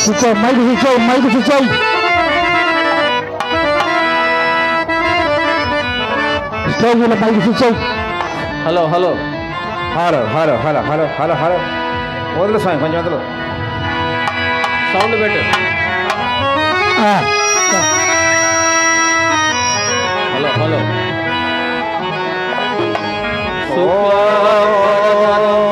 switch off mike switch off mike switch off stage మీద mike switch off hello hello hello hello hello hello hello hello వదులు స్వామి కొంచెం వదులు sound పెట్టు hello hello Hari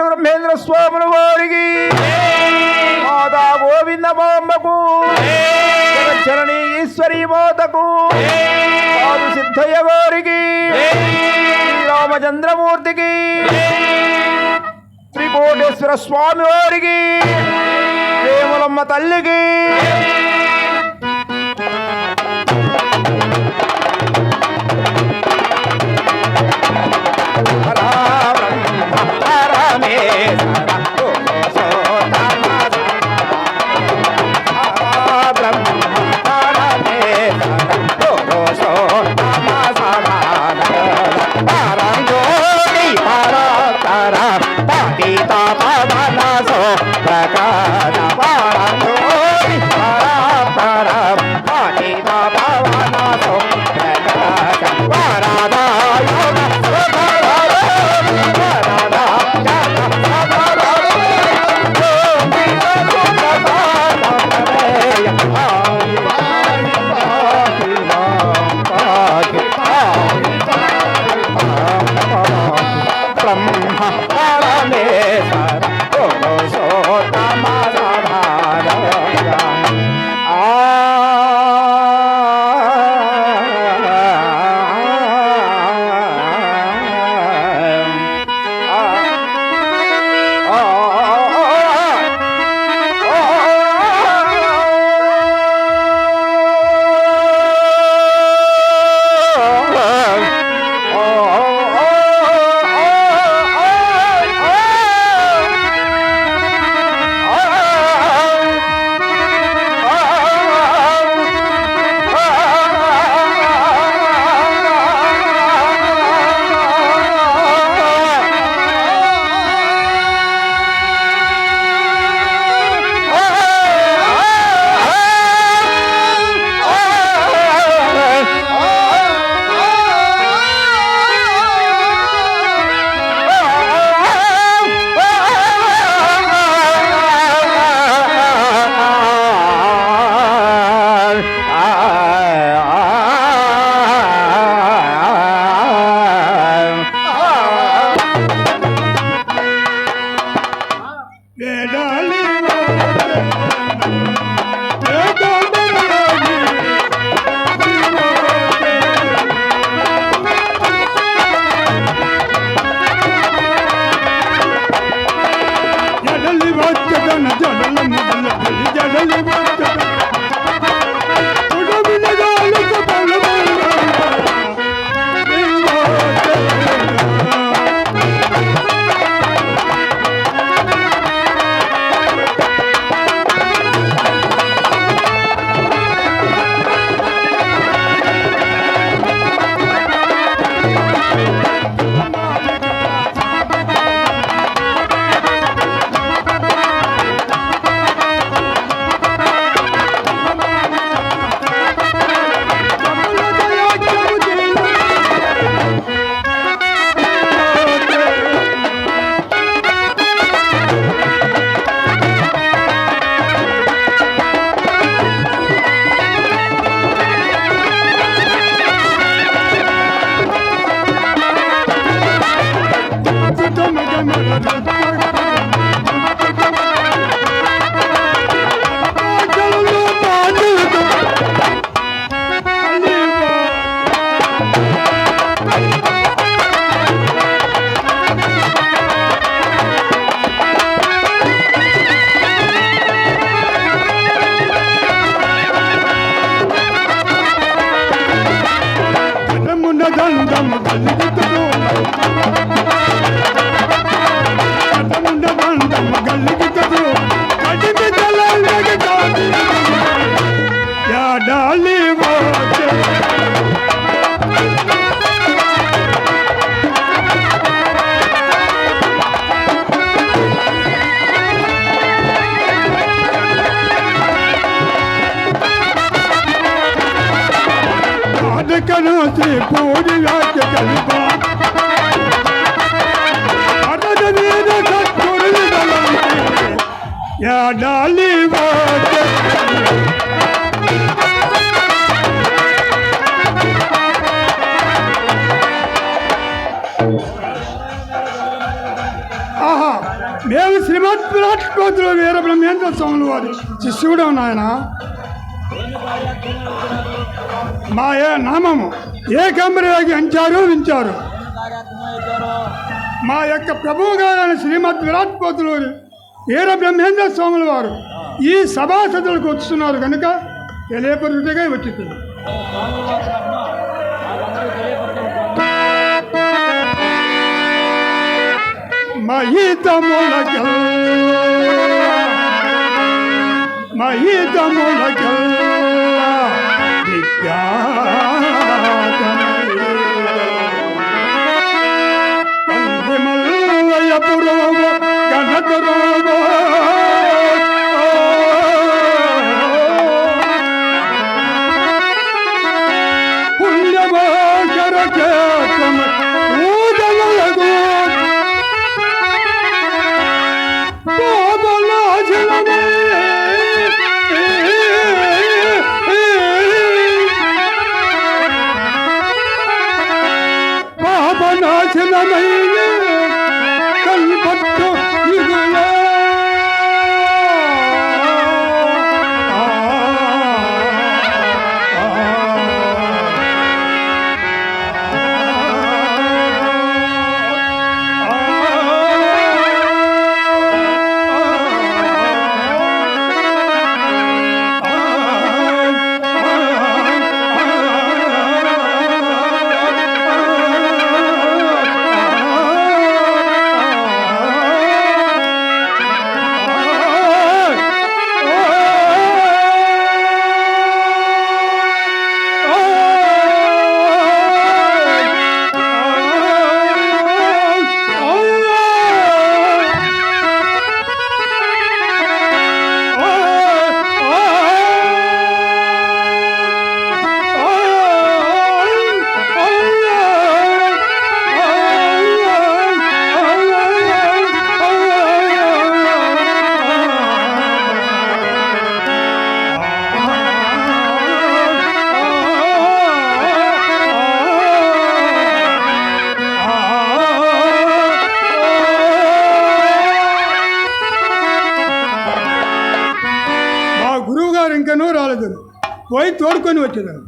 Pothuluri Brahmendra స్వాములు వారికి. మాతా గోవింద బాంబకు. చరణి ఈశ్వరి మాతకు. సాధు సిద్ధయ్య గారికి. రామచంద్రమూర్తికి. త్రికోటేశ్వర స్వామి వారికి. వేములమ్మ తల్లికి. es. Yeah, darling. Shri puri వ్యాఖ్య ఆహా మేము శ్రీమద్ విరాట్ కోతులు వీర బ్రహ్మేంద్ర స్వాములు వారి శిష్యుడు నాయన. మా నామము. ఏ కంబరిలోకి అంచారు వించారు మా యొక్క ప్రభువు గారైన శ్రీమద్ విరాట్ కోతులూరి వీర బ్రహ్మేంద్ర స్వాముల వారు ఈ సభాసదులకు వస్తున్నారు కనుక తెలియపరుటగా వచ్చింది. మహితములకెల్ మహితములకెల్ కందిమల్లయ Muéstrame.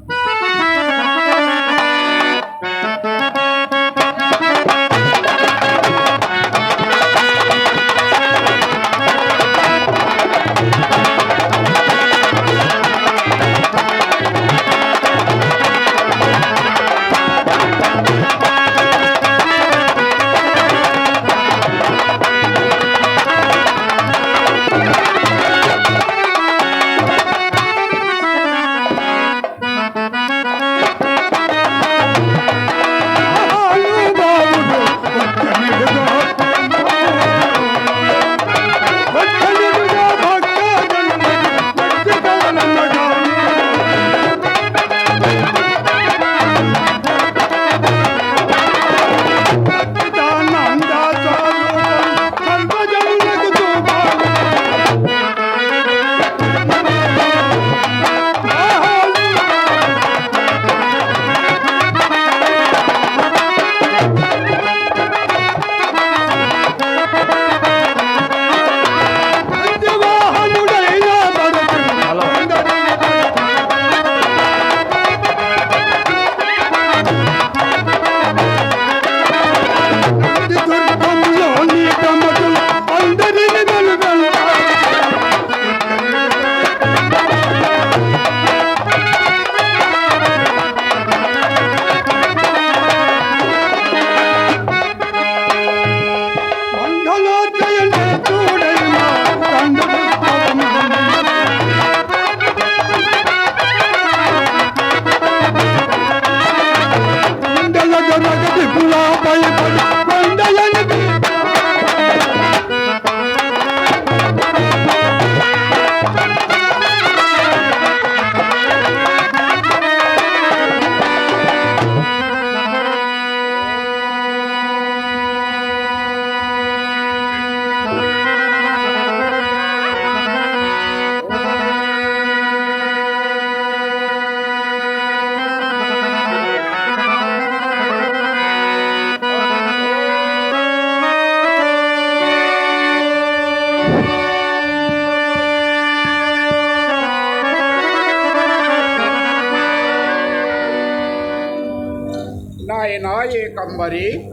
ఏకంబరి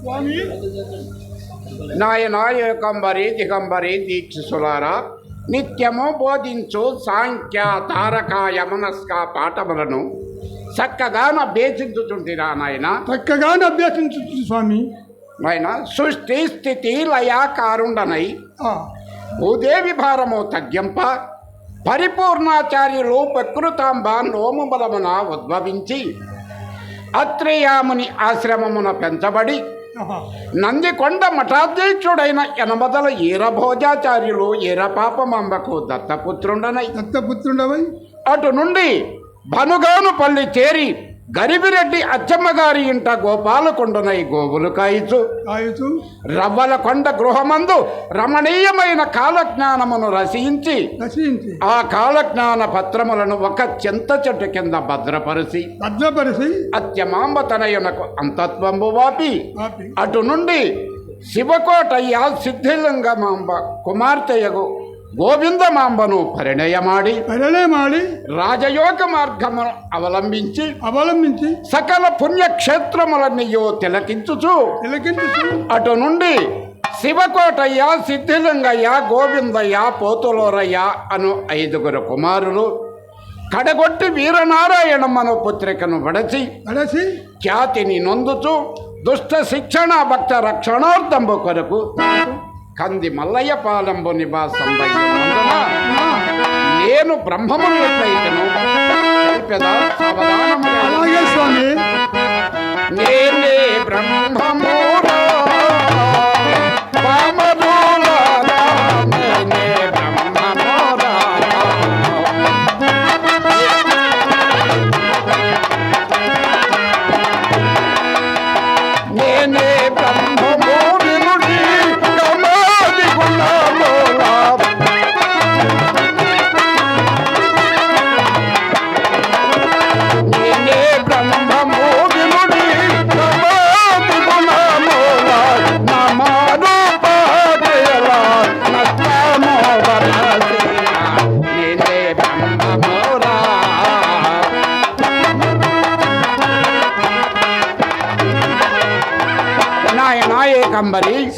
స్వామి. నాయన ఏకంబరి దిగంబరి దీక్షసులారా నిత్యము బోధించు సాంఖ్య తారక యమనస్క పాఠములను చక్కగా అభ్యసించుచుంటిరా నాయన. చక్కగానే అభ్యసించు స్వామి. నాయన సృష్టి స్థితి లయ కారుండనై. భూదేవి భారము తగ్గింప. పరిపూర్ణాచార్యులు ప్రకృతాంబ నోముబలమున ఉద్భవించి. అత్రేయాముని ఆశ్రమమున పెంచబడి. నందికొండ మఠాధ్యక్షుడైన యనమదల ఈరభోజాచార్యులు ఈరపాపమాంబకు దత్తపుత్రుండనై దత్తపుత్రుడవై అటు నుండి భనుగానుపల్లి చేరి గరిబిరెడ్డి అచ్చమ్మ గారి ఇంట గోపాలకొండనై గోవులు కాయిచు. కాయచు. రవ్వల కొండ గృహమందు రమణీయమైన కాలజ్ఞానమును రసించి రచించి. ఆ కాలజ్ఞాన పత్రములను ఒక చింత చెట్టు కింద భద్రపరిచి భద్రపరిచి అత్యమాంబ తనయునకు అంతత్వంబు వాపి. అటు నుండి శివకోటయ్య సిద్ధిలింగమాంబ కుమార్తెయగు గోవిందమాంబను పరిణయమాడి పరిణయ మాడి రాజయోగ మార్గమును అవలంబించి అవలంబించి సకల పుణ్యక్షేత్రములన్నయో తిలకించుచు. తిలకించు అటు నుండి శివకోటయ్య సిద్ధిలింగయ్య గోవిందయ్య పోతులోరయ్య అను ఐదుగురు కుమారులు కడగొట్టి వీరనారాయణమ్మను పుత్రికను వడచి పడసి ఖ్యాతిని నొందుచు దుష్ట శిక్షణ భక్త రక్షణార్థంబు కొరకు కంది మల్లయ్య పాలంబు నివాసంబయ్యున్నందున నేను బ్రహ్మమును ఎట్లయితను నేనే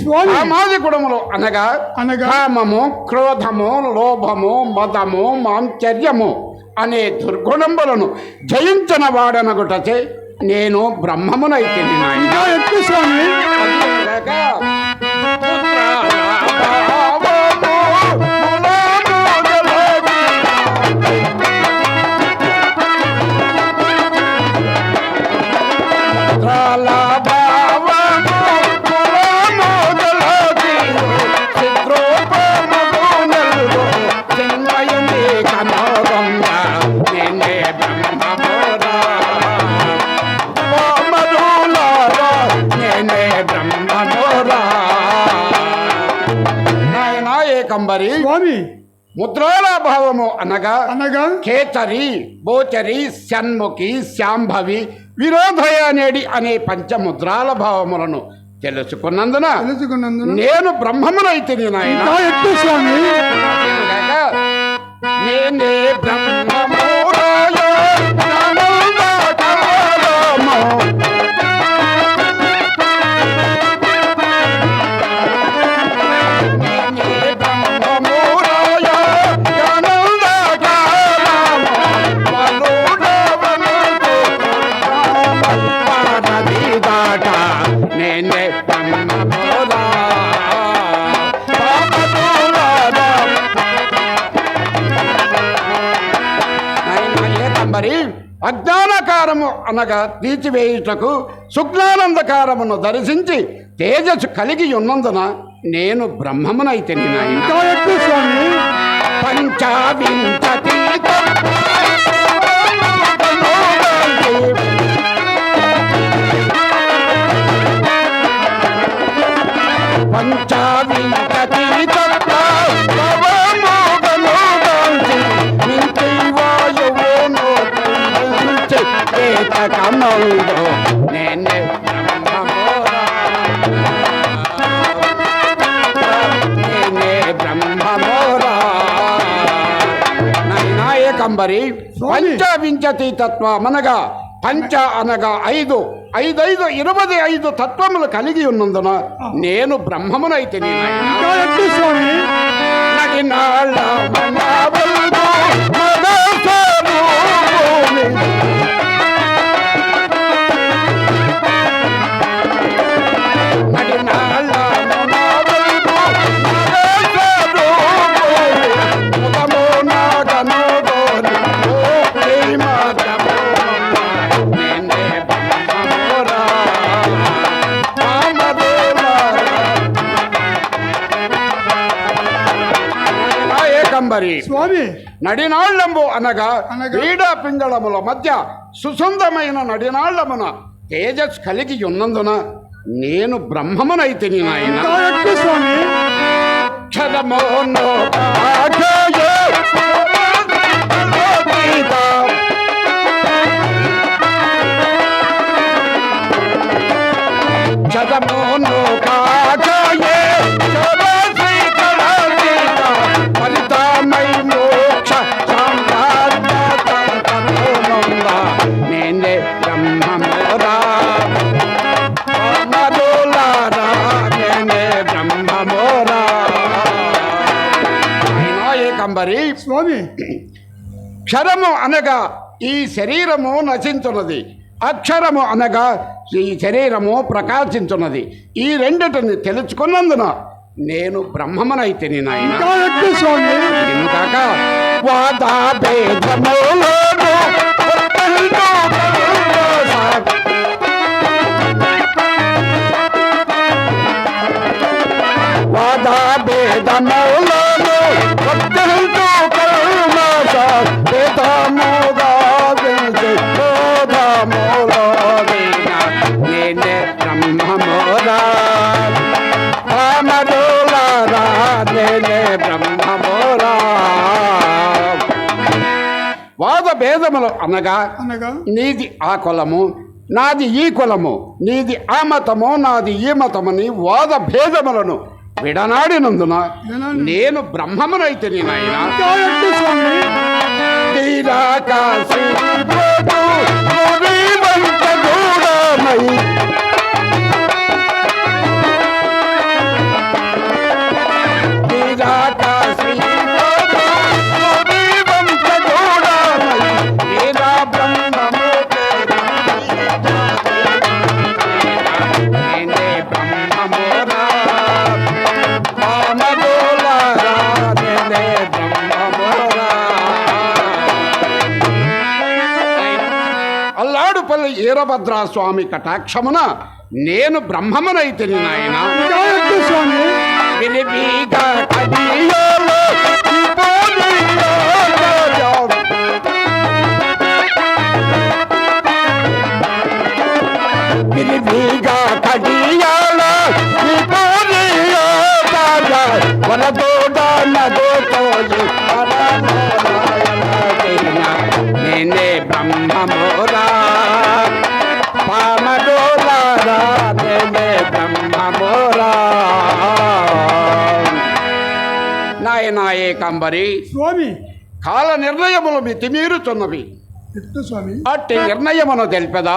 స్వామి. మాది కుడములు అనగా అనగా? కామము క్రోధము లోభము మదము మాంచర్యము అనే దుర్గుణములను జయించిన వాడనగుటచే నేను బ్రహ్మమునైతే స్వామి అనగా అనగా కేచరి బోచరి షణ్ముఖి శాంభవి విరోధయానేడి అనే పంచముద్రాల భావములను తెలుసుకున్నందున తెలుసుకున్నందున నేను బ్రహ్మమునైతే నాయన. ఎక్కువ స్వామి. నేనే బ్రహ్మమురాయ. అజ్ఞానకారము అనగా తీర్చివేయుటకు శుక్లానందకారమును దర్శించి తేజస్సు కలిగి ఉన్నందున నేను బ్రహ్మమునైతే ఇంకా ఎక్కువ స్వామి. పంచావించతి పంచావించతి కమంలో నేనే నేనే స్వామి. పంచవించతి తత్వమనగా పంచ అనగా ఐదు. ఐదైదు ఇరవై ఐదు తత్వములు కలిగి ఉన్నందున నేను బ్రహ్మమునైతే స్వామి? ఏకంబరి స్వామి. నడినాళ్ళంబు అనగా? క్రీడా పింగళముల మధ్య సుసందమైన నడినాళ్ళమున తేజస్ కలిగి ఉన్నందున నేను బ్రహ్మమునైతిని నాయన. స్వామి. క్షరమోనో ఏకంబరి స్వామి. క్షరము అనగా ఈ శరీరము నశించున్నది. అక్షరము అనగా ఈ శరీరము ప్రకాశించున్నది. ఈ రెండిటిని తెలుసుకున్నందున నేను స్వామి? ఎందుకాక వాదా భేదములను భేదములు అనగా అనగా నీది ఆ కులము నాది ఈ కులము నీది ఆ మతము నాది ఈ మతమని వాద భేదములను విడనాడినందున విడనాడి- నేను బ్రహ్మమునైతే ఇంకా అల్లాడుపల్లి ఈరభద్రా స్వామి కటాక్షమున నేను బ్రహ్మమునైతిని నాయన. స్వామి. ఏకంబరి స్వామి. కాల నిర్ణయములు మితిమీరుతున్నవి స్వామి. అట్టి నిర్ణయమును తెలిపదా?